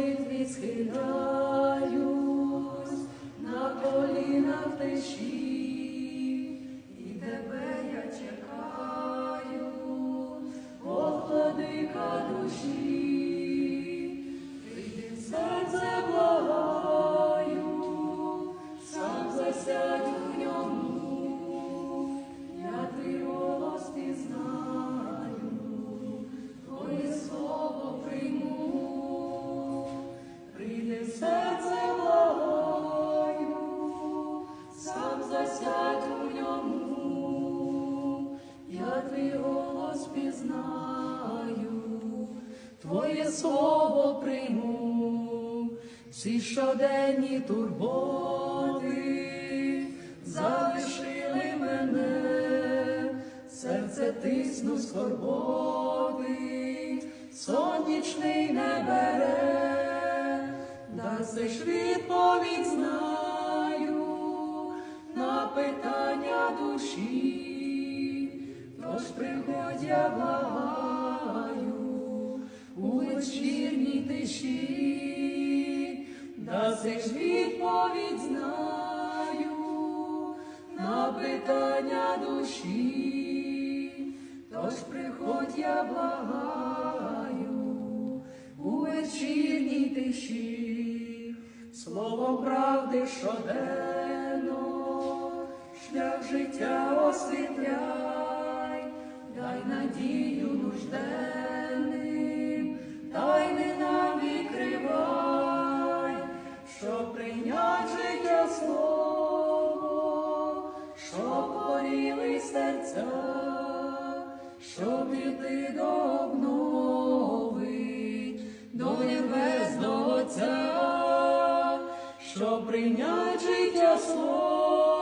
молитві схиляюсь, сам засядь у ньому, я твій голос пізнаю, твоє слово прийму, всі щоденні турботи залишили мене, серце тисну скорботи, сон нічний не бере, даси ж душі, тож приходь я благаю у вечірній тиші, даси ж відповідь знаю на питання душі, тож приходь я благаю у вечірній тиші, словом правди щоденно, шлях життя освітляй, дай надію нужденним, тайни нам відкривай, щоб прийнять життя слово, щоб горіли серця, щоб іти до обнови, до небесного Отця, щоб прийнять життя слово,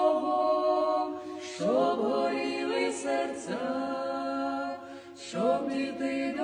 щоб горіли серця, щоб іти